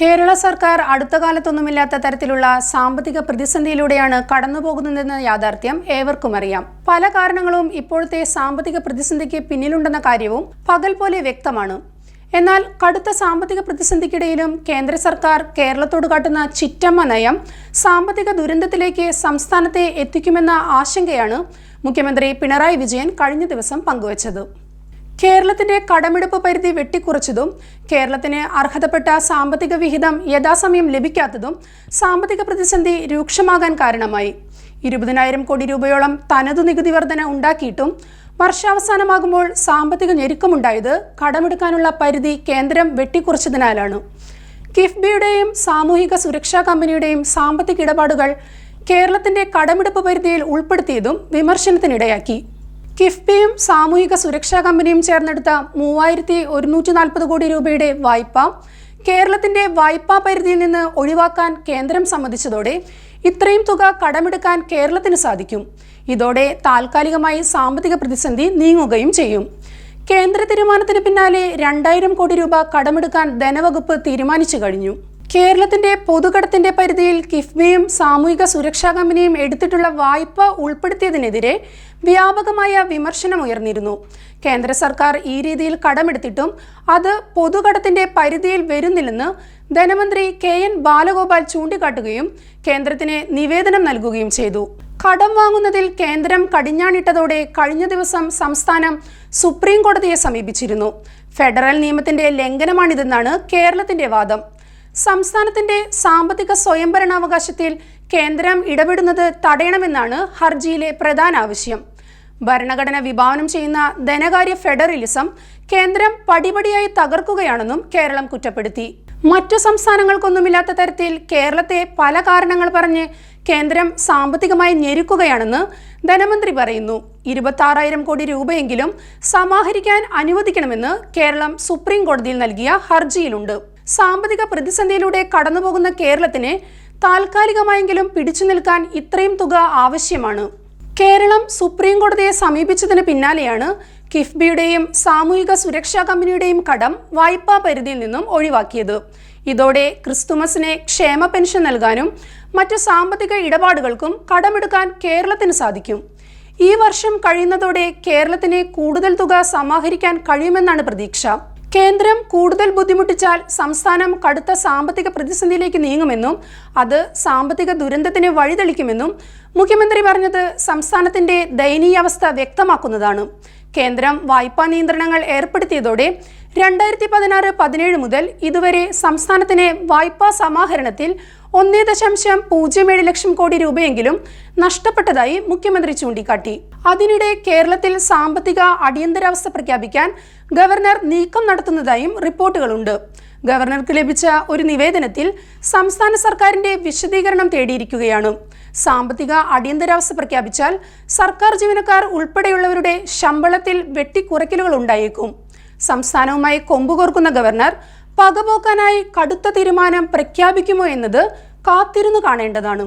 കേരള സർക്കാർ അടുത്ത കാലത്തൊന്നുമില്ലാത്ത തരത്തിലുള്ള സാമ്പത്തിക പ്രതിസന്ധിയിലൂടെയാണ് കടന്നുപോകുന്നതെന്ന യാഥാർത്ഥ്യം ഏവർക്കും അറിയാം. പല കാരണങ്ങളും ഇപ്പോഴത്തെ സാമ്പത്തിക പ്രതിസന്ധിക്ക് പിന്നിലുണ്ടെന്ന കാര്യവും പകൽ പോലെ വ്യക്തമാണ്. എന്നാൽ കടുത്ത സാമ്പത്തിക പ്രതിസന്ധിക്കിടയിലും കേന്ദ്ര സർക്കാർ കേരളത്തോട് കാട്ടുന്ന ചിറ്റമ്മ നയം സാമ്പത്തിക ദുരന്തത്തിലേക്ക് സംസ്ഥാനത്തെ എത്തിക്കുമെന്ന ആശങ്കയാണ് മുഖ്യമന്ത്രി പിണറായി വിജയൻ കഴിഞ്ഞ ദിവസം പങ്കുവച്ചത്. കേരളത്തിന്റെ കടമെടുപ്പ് പരിധി വെട്ടിക്കുറച്ചതും കേരളത്തിന് അർഹതപ്പെട്ട സാമ്പത്തിക വിഹിതം യഥാസമയം ലഭിക്കാത്തതും സാമ്പത്തിക പ്രതിസന്ധി രൂക്ഷമാകാൻ കാരണമായി. ഇരുപതിനായിരം കോടി രൂപയോളം തനതു നികുതി വർധന ഉണ്ടാക്കിയിട്ടും വർഷാവസാനമാകുമ്പോൾ സാമ്പത്തിക ഞെരുക്കമുണ്ടായത് കടമെടുക്കാനുള്ള പരിധി കേന്ദ്രം വെട്ടിക്കുറച്ചതിനാലാണ്. കിഫ്ബിയുടെയും സാമൂഹിക സുരക്ഷാ കമ്പനിയുടെയും സാമ്പത്തിക ഇടപാടുകൾ കേരളത്തിന്റെ കടമെടുപ്പ് പരിധിയിൽ ഉൾപ്പെടുത്തിയതും വിമർശനത്തിനിടയാക്കി. കിഫ്ബിയും സാമൂഹിക സുരക്ഷാ കമ്പനിയും ചേർന്നെടുത്ത മൂവായിരത്തി ഒരുന്നൂറ്റി നാൽപ്പത് കോടി രൂപയുടെ വായ്പ കേരളത്തിന്റെ വായ്പാ പരിധിയിൽ നിന്ന് ഒഴിവാക്കാൻ കേന്ദ്രം സമ്മതിച്ചതോടെ ഇത്രയും തുക കടമെടുക്കാൻ കേരളത്തിന് സാധിക്കും. ഇതോടെ താൽക്കാലികമായി സാമ്പത്തിക പ്രതിസന്ധി നീങ്ങുകയും ചെയ്യും. കേന്ദ്ര തീരുമാനത്തിന് പിന്നാലെ രണ്ടായിരം കോടി രൂപ കടമെടുക്കാൻ ധനവകുപ്പ് തീരുമാനിച്ചു കഴിഞ്ഞു. കേരളത്തിന്റെ പൊതുകടത്തിന്റെ പരിധിയിൽ കിഫ്ബിയും സാമൂഹിക സുരക്ഷാ കമ്പനിയും എടുത്തിട്ടുള്ള വായ്പ ഉൾപ്പെടുത്തിയതിനെതിരെ വ്യാപകമായ വിമർശനമുയർന്നിരുന്നു കേന്ദ്ര സർക്കാർ ഈ രീതിയിൽ കടമെടുത്തിട്ടും അത് പൊതുകടത്തിന്റെ പരിധിയിൽ വരുന്നില്ലെന്ന് ധനമന്ത്രി കെ എൻ ബാലഗോപാൽ ചൂണ്ടിക്കാട്ടുകയും കേന്ദ്രത്തിന് നിവേദനം നൽകുകയും ചെയ്തു. കടം വാങ്ങുന്നതിൽ കേന്ദ്രം കടിഞ്ഞാണിട്ടതോടെ കഴിഞ്ഞ ദിവസം സംസ്ഥാനം സുപ്രീം കോടതിയെ സമീപിച്ചിരുന്നു. ഫെഡറൽ നിയമത്തിന്റെ ലംഘനമാണിതെന്നാണ് കേരളത്തിന്റെ വാദം. സംസ്ഥാനത്തിന്റെ സാമ്പത്തിക സ്വയംഭരണാവകാശത്തിൽ കേന്ദ്രം ഇടപെടുന്നത് തടയണമെന്നാണ് ഹർജിയിലെ പ്രധാന ആവശ്യം. ഭരണഘടന വിഭാവനം ചെയ്യുന്ന ധനകാര്യ ഫെഡറലിസം കേന്ദ്രം പടിപടിയായി തകർക്കുകയാണെന്നും കേരളം കുറ്റപ്പെടുത്തി. മറ്റു സംസ്ഥാനങ്ങൾക്കൊന്നുമില്ലാത്ത തരത്തിൽ കേരളത്തെ പല കാരണങ്ങൾ പറഞ്ഞ് കേന്ദ്രം സാമ്പത്തികമായി ഞെരുക്കുകയാണെന്ന് ധനമന്ത്രി പറയുന്നു. ഇരുപത്തി കോടി രൂപയെങ്കിലും സമാഹരിക്കാൻ അനുവദിക്കണമെന്ന് കേരളം സുപ്രീം കോടതിയിൽ നൽകിയ ഹർജിയിലുണ്ട്. സാമ്പത്തിക പ്രതിസന്ധിയിലൂടെ കടന്നുപോകുന്ന കേരളത്തിന് താൽക്കാലികമായെങ്കിലും പിടിച്ചു നിൽക്കാൻ ഇത്രയും തുക ആവശ്യമാണ്. കേരളം സുപ്രീം കോടതിയെ സമീപിച്ചതിന് പിന്നാലെയാണ് കിഫ്ബിയുടെയും സാമൂഹിക സുരക്ഷാ കമ്പനിയുടെയും കടം വായ്പാ പരിധിയിൽ നിന്നും ഒഴിവാക്കിയത്. ഇതോടെ ക്രിസ്തുമസിനെ ക്ഷേമ പെൻഷൻ നൽകാനും മറ്റ് സാമ്പത്തിക ഇടപാടുകൾക്കും കടമെടുക്കാൻ കേരളത്തിന് സാധിക്കും. ഈ വർഷം കഴിയുന്നതോടെ കേരളത്തിന് കൂടുതൽ തുക സമാഹരിക്കാൻ കഴിയുമെന്നാണ് പ്രതീക്ഷ. കേന്ദ്രം കൂടുതൽ ബുദ്ധിമുട്ടിച്ചാൽ സംസ്ഥാനം കടുത്ത സാമ്പത്തിക പ്രതിസന്ധിയിലേക്ക് നീങ്ങുമെന്നും അത് സാമ്പത്തിക ദുരന്തത്തിന് വഴിതെളിക്കുമെന്നും മുഖ്യമന്ത്രി പറഞ്ഞത് സംസ്ഥാനത്തിന്റെ ദയനീയാവസ്ഥ വ്യക്തമാക്കുന്നതാണ്. കേന്ദ്രം വായ്പാ നിയന്ത്രണങ്ങൾ ഏർപ്പെടുത്തിയതോടെ രണ്ടായിരത്തി പതിനാറ് പതിനേഴ് മുതൽ ഇതുവരെ സംസ്ഥാനത്തിന് വായ്പാ സമാഹരണത്തിൽ ഒന്നേ ദശാംശം പൂജ്യം ഏഴ് ലക്ഷം കോടി രൂപയെങ്കിലും നഷ്ടപ്പെട്ടതായി മുഖ്യമന്ത്രി ചൂണ്ടിക്കാട്ടി. അതിനിടെ കേരളത്തിൽ സാമ്പത്തിക അടിയന്തരാവസ്ഥ പ്രഖ്യാപിക്കാൻ ഗവർണർ നീക്കം നടത്തുന്നതായും റിപ്പോർട്ടുകളുണ്ട്. ഗവർണർക്ക് ലഭിച്ച ഒരു നിവേദനത്തിൽ സംസ്ഥാന സർക്കാരിന്റെ വിശദീകരണം തേടിയിരിക്കുകയാണ്. സാമ്പത്തിക അടിയന്തരാവസ്ഥ പ്രഖ്യാപിച്ചാൽ സർക്കാർ ജീവനക്കാർ ഉൾപ്പെടെയുള്ളവരുടെ ശമ്പളത്തിൽ വെട്ടിക്കുറയ്ക്കലുകൾ ഉണ്ടായേക്കും. സംസ്ഥാനവുമായി കൊമ്പുകോർക്കുന്ന ഗവർണർ പകപോക്കാനായി കടുത്ത തീരുമാനം പ്രഖ്യാപിക്കുമോ എന്നത് കാത്തിരുന്നു കാണേണ്ടതാണ്.